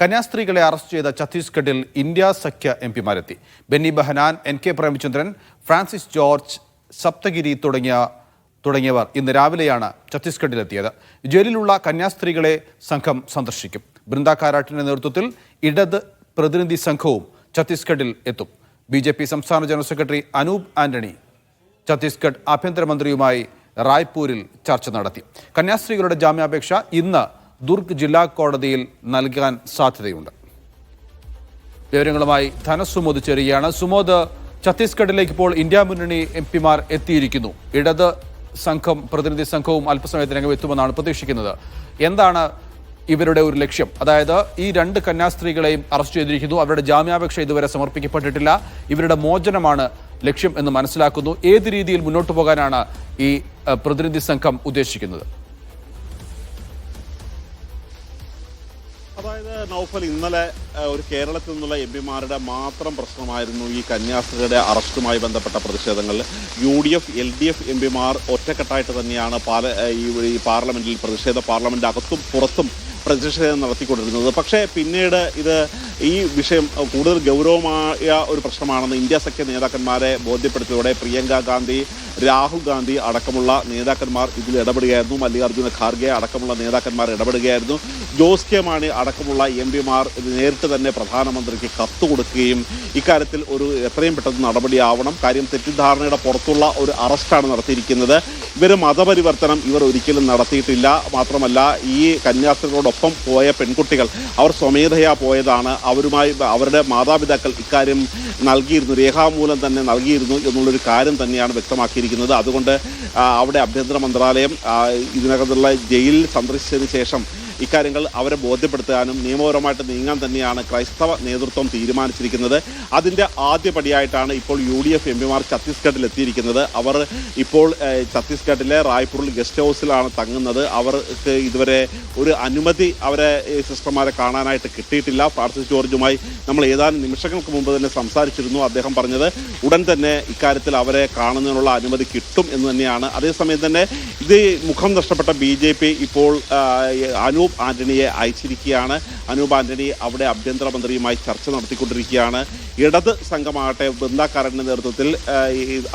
കന്യാസ്ത്രീകളെ arrest ചെയ്ത ഛത്തീസ്ഗഡിൽ India സഖ്യ എം പിമാരെത്തി. Benny Behanan N K Premachandran Francis George Saptagiri തുടങ്ങിയ തുടങ്ങിയവർ ഇന്ന് രാവിലെയാണ് ഛത്തീസ്ഗഡിലെത്തിയത്. ജയിലിലുള്ള കന്യാസ്ത്രീകളെ സംഘം സന്ദർശിക്കും. ബൃന്ദ കാരാട്ടിന്റെ നേതൃത്വത്തിൽ ഇടത് പ്രതിനിധി സംഘവും ഛത്തീസ്ഗഡിൽ എത്തും. ബി ജെ പി സംസ്ഥാന ജനറൽ സെക്രട്ടറി അനൂപ് ആന്റണി ഛത്തീസ്ഗഡ് ആഭ്യന്തരമന്ത്രിയുമായി റായ്പൂരിൽ ചർച്ച നടത്തി. കന്യാസ്ത്രീകളുടെ ജാമ്യാപേക്ഷ ഇന്ന് ദുർഗ് ജില്ലാ കോടതിയിൽ നൽകാൻ സാധ്യതയുണ്ട്. വിവരങ്ങളുമായി ധനസുമോദ് ചേരുകയാണ്. സുമോദ് ഛത്തീസ്ഗഡിലേക്ക് ഇപ്പോൾ ഇന്ത്യ മുന്നണി എം പിമാർ എത്തിയിരിക്കുന്നു. ഇടത് സംഘം പ്രതിനിധി സംഘവും അല്പസമയത്തിനകം എത്തുമെന്നാണ് പ്രതീക്ഷിക്കുന്നത്. എന്താണ് ഇവരുടെ ഒരു ലക്ഷ്യം? അതായത് ഈ രണ്ട് കന്യാസ്ത്രീകളെയും അറസ്റ്റ് ചെയ്തിരിക്കുന്നു. അവരുടെ ജാമ്യാപേക്ഷ ഇതുവരെ സമർപ്പിക്കപ്പെട്ടിട്ടില്ല. ഇവരുടെ മോചനമാണ് ലക്ഷ്യം എന്ന് മനസ്സിലാക്കുന്നു. ഏത് രീതിയിൽ മുന്നോട്ട് പോകാനാണ് ഈ പ്രതിനിധി സംഘം ഉദ്ദേശിക്കുന്നത്? അതായത് നൗഫൽ ഇന്നലെ ഒരു കേരളത്തിൽ നിന്നുള്ള എം പിമാരുടെ മാത്രം പ്രശ്നമായിരുന്നു ഈ കന്യാസ്ത്രീയുടെ അറസ്റ്റുമായി ബന്ധപ്പെട്ട പ്രതിഷേധങ്ങളിൽ U D F L D F M പിമാർ ഒറ്റക്കെട്ടായിട്ട് തന്നെയാണ് പാല ഈ പാർലമെന്റിൽ പ്രതിഷേധ പാർലമെന്റ് അകത്തും പുറത്തും പ്രതിഷേധം നടത്തിക്കൊണ്ടിരുന്നത്. പക്ഷേ പിന്നീട് ഇത് ഈ വിഷയം കൂടുതൽ ഗൗരവമായ ഒരു പ്രശ്നമാണെന്ന് ഇന്ത്യ സഖ്യ നേതാക്കന്മാരെ ബോധ്യപ്പെടുത്തിയതോടെ പ്രിയങ്ക ഗാന്ധി രാഹുൽ ഗാന്ധി അടക്കമുള്ള നേതാക്കന്മാർ ഇതിൽ ഇടപെടുകയായിരുന്നു. മല്ലികാർജുന ഖാർഗെ അടക്കമുള്ള നേതാക്കന്മാർ ഇടപെടുകയായിരുന്നു. ജോസ് കെ മാണി അടക്കമുള്ള എം പിമാർ നേരിട്ട് തന്നെ പ്രധാനമന്ത്രിക്ക് കത്ത് കൊടുക്കുകയും ഇക്കാര്യത്തിൽ ഒരു എത്രയും പെട്ടെന്ന് നടപടിയാവണം. കാര്യം തെറ്റിദ്ധാരണയുടെ പുറത്തുള്ള ഒരു അറസ്റ്റാണ് നടത്തിയിരിക്കുന്നത്. ഇവർ മതപരിവർത്തനം ഇവർ ഒരിക്കലും നടത്തിയിട്ടില്ല. മാത്രമല്ല ഈ കന്യാസ്ത്രീകളോടൊപ്പം പോയ പെൺകുട്ടികൾ അവർ സ്വമേധയാ പോയതാണ്. അവരുമായി അവരുടെ മാതാപിതാക്കൾ ഇക്കാര്യം നൽകിയിരുന്നു. രേഖാമൂലം തന്നെ നൽകിയിരുന്നു എന്നുള്ളൊരു കാര്യം തന്നെയാണ് വ്യക്തമാക്കിയിരിക്കുന്നത്. അതുകൊണ്ട് അവിടെ ആഭ്യന്തര മന്ത്രാലയം ഇതിനകത്തുള്ള ജയിൽ സന്ദർശിച്ചതിന് ശേഷം ഇക്കാര്യങ്ങൾ അവരെ ബോധ്യപ്പെടുത്താനും നിയമപരമായിട്ട് നീങ്ങാൻ തന്നെയാണ് ക്രൈസ്തവ നേതൃത്വം തീരുമാനിച്ചിരിക്കുന്നത്. അതിന്റെ ആദ്യപടിയായിട്ടാണ് ഇപ്പോൾ യു ഡി എഫ് എം പിമാർ ഛത്തീസ്ഗഡിൽ എത്തിയിരിക്കുന്നത്. അവർ ഇപ്പോൾ ഛത്തീസ്ഗഡിലെ റായ്പൂരിൽ ഗസ്റ്റ് ഹൗസിലാണ് തങ്ങുന്നത്. അവർക്ക് ഇതുവരെ ഒരു അനുമതി അവരെ സിസ്റ്റർമാരെ കാണാനായിട്ട് കിട്ടിയിട്ടില്ല. ഫ്രാൻസിസ് ജോർജുമായി നമ്മൾ ഏതാനും നിമിഷങ്ങൾക്ക് മുമ്പ് തന്നെ സംസാരിച്ചിരുന്നു അദ്ദേഹം പറഞ്ഞത് ഉടൻ തന്നെ ഇക്കാര്യത്തിൽ അവരെ കാണുന്നതിനുള്ള അനുമതി കിട്ടും എന്ന് തന്നെയാണ്. അതേസമയം തന്നെ ഇത് മുഖം നഷ്ടപ്പെട്ട ബി ജെ പി ഇപ്പോൾ ആ, അനൂപ് ആന്റണിയെ അയച്ചിരിക്കുകയാണ്. അനൂപ് ആന്റണി അവിടെ ആഭ്യന്തരമന്ത്രിയുമായി ചർച്ച നടത്തിക്കൊണ്ടിരിക്കുകയാണ്. ഇടത് സംഘമാകട്ടെ ബൃന്ദാക്കാരന്റെ നേതൃത്വത്തിൽ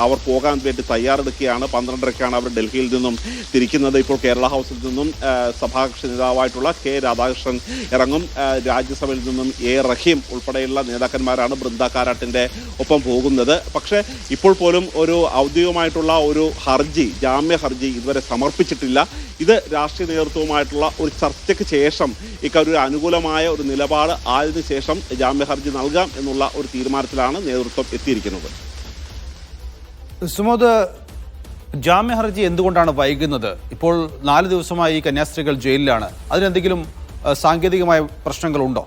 അവർ പോകാൻ വേണ്ടി തയ്യാറെടുക്കുകയാണ്. പന്ത്രണ്ടരക്കാണ് അവർ ഡൽഹിയിൽ നിന്നും തിരിക്കുന്നത്. ഇപ്പോൾ കേരള ഹൗസിൽ നിന്നും സഭാകക്ഷി നേതാവായിട്ടുള്ള കെ രാധാകൃഷ്ണൻ ഇറങ്ങും. രാജ്യസഭയിൽ നിന്നും എ റഹീം ഉൾപ്പെടെയുള്ള നേതാക്കന്മാരാണ് ബൃന്ദാക്കാരാട്ടിന്റെ ഒപ്പം പോകുന്നത്. പക്ഷേ ഇപ്പോൾ പോലും ഒരു ഔദ്യോഗികമായിട്ടുള്ള ഒരു ഹർജി ജാമ്യ ഹർജി ഇതുവരെ സമർപ്പിച്ചിട്ടില്ല. ഇത് രാഷ്ട്രീയ നേതൃത്വവുമായിട്ടുള്ള ഒരു ചർച്ചയ്ക്ക് ശേഷം ഇക്കൊരു അനുകൂലമായ ഒരു നിലപാട് ആയതിനു ശേഷം ജാമ്യ ഹർജി നൽകാം എന്നുള്ള ഒരു തീരുമാനത്തിലാണ് നേതൃത്വം എത്തിയിരിക്കുന്നത്. സുമോദ് ജാമ്യ ഹർജി എന്തുകൊണ്ടാണ് വൈകുന്നത്? ഇപ്പോൾ നാല് ദിവസമായി കന്യാസ്ത്രീകൾ ജയിലിലാണ്. അതിനെന്തെങ്കിലും സാങ്കേതികമായ പ്രശ്നങ്ങളുണ്ടോ?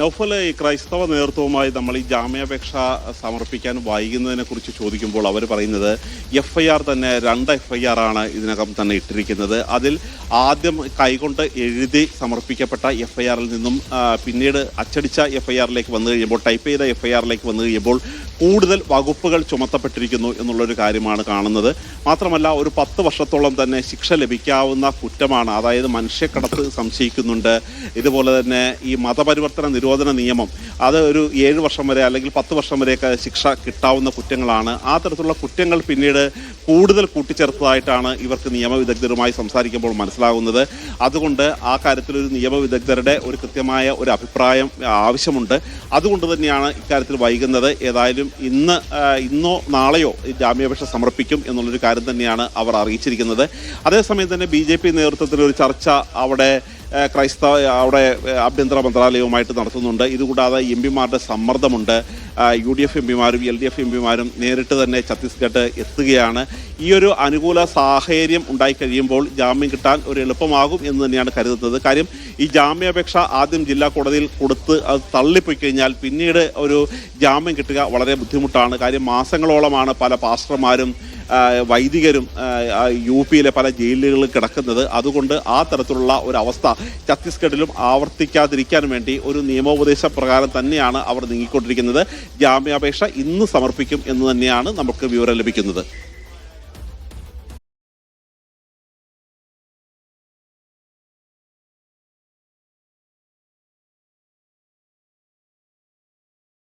നൗഫൽ ഈ ക്രൈസ്തവ നേതൃത്വവുമായി നമ്മൾ ഈ ജാമ്യാപേക്ഷ സമർപ്പിക്കാൻ വൈകുന്നതിനെ കുറിച്ച് ചോദിക്കുമ്പോൾ അവർ പറയുന്നത് എഫ് ഐ ആർ തന്നെ രണ്ട് എഫ് ഐ ആർ ആണ് ഇതിനകം തന്നെ ഇട്ടിരിക്കുന്നത്. അതിൽ ആദ്യം കൈകൊണ്ട് എഴുതി സമർപ്പിക്കപ്പെട്ട എഫ് ഐ ആറിൽ നിന്നും പിന്നീട് അച്ചടിച്ച എഫ് ഐ ആറിലേക്ക് വന്നു കഴിയുമ്പോൾ ടൈപ്പ് ചെയ്ത എഫ് ഐ ആറിലേക്ക് വന്നു കഴിയുമ്പോൾ കൂടുതൽ വകുപ്പുകൾ ചുമത്തപ്പെട്ടിരിക്കുന്നു എന്നുള്ളൊരു കാര്യമാണ് കാണുന്നത്. മാത്രമല്ല ഒരു പത്ത് വർഷത്തോളം തന്നെ ശിക്ഷ ലഭിക്കാവുന്ന കുറ്റമാണ്. അതായത് മനുഷ്യക്കടത്ത് സംശയിക്കുന്നുണ്ട്. ഇതുപോലെ തന്നെ ഈ മതപരിവർത്തന നിരോധന നിയമം. അത് ഒരു ഏഴ് വർഷം വരെ അല്ലെങ്കിൽ പത്ത് വർഷം വരെയൊക്കെ ശിക്ഷ കിട്ടാവുന്ന കുറ്റങ്ങളാണ്. ആ തരത്തിലുള്ള കുറ്റങ്ങൾ പിന്നീട് കൂടുതൽ കൂട്ടിച്ചേർത്തതായിട്ടാണ് ഇവർക്ക് നിയമവിദഗ്ധരുമായി സംസാരിക്കുമ്പോൾ മനസ്സിലാകുന്നത്. അതുകൊണ്ട് ആ കാര്യത്തിൽ ഒരു നിയമവിദഗ്ധരുടെ ഒരു കൃത്യമായ ഒരു അഭിപ്രായം ആവശ്യമുണ്ട്. അതുകൊണ്ട് തന്നെയാണ് ഇക്കാര്യത്തിൽ വൈകുന്നത്. ഏതായാലും ഇന്ന് ഇന്നോ നാളെയോ ജാമ്യാപേക്ഷ സമർപ്പിക്കും എന്നുള്ളൊരു കാര്യം തന്നെയാണ് അവർ അറിയിച്ചിരിക്കുന്നത്. അതേസമയം തന്നെ ബി നേതൃത്വത്തിൽ ഒരു ചർച്ച അവിടെ ക്രൈസ്തവ അവിടെ ആഭ്യന്തര മന്ത്രാലയവുമായിട്ട് നടത്തുന്നുണ്ട്. ഇതുകൂടാതെ എം പിമാരുടെ സമ്മർദ്ദമുണ്ട്. യു ഡി എഫ് എം പിമാരും എൽ ഡി എഫ് എം പിമാരും നേരിട്ട് തന്നെ ഛത്തീസ്ഗഡ് എത്തുകയാണ്. ഈ ഒരു അനുകൂല സാഹചര്യം ഉണ്ടായി കഴിയുമ്പോൾ ജാമ്യം കിട്ടാൻ ഒരു എളുപ്പമാകും എന്ന് തന്നെയാണ് കരുതുന്നത്. കാര്യം ഈ ജാമ്യാപേക്ഷ ആദ്യം ജില്ലാ കോടതിയിൽ കൊടുത്ത് അത് തള്ളിപ്പോയി കഴിഞ്ഞാൽ പിന്നീട് ഒരു ജാമ്യം കിട്ടുക വളരെ ബുദ്ധിമുട്ടാണ്. കാര്യം മാസങ്ങളോളമാണ് പല പാസ്റ്റർമാരും വൈദികരും യു പിയിലെ പല ജയിലുകളിൽ കിടക്കുന്നത് അതുകൊണ്ട് ആ തരത്തിലുള്ള ഒരു അവസ്ഥ ഛത്തീസ്ഗഡിലും ആവർത്തിക്കാതിരിക്കാൻ വേണ്ടി ഒരു നിയമോപദേശ പ്രകാരം തന്നെയാണ് അവർ നീങ്ങിക്കൊണ്ടിരിക്കുന്നത്. ജാമ്യാപേക്ഷ ഇന്ന് സമർപ്പിക്കും എന്ന് തന്നെയാണ് നമുക്ക് വിവരം ലഭിക്കുന്നത്.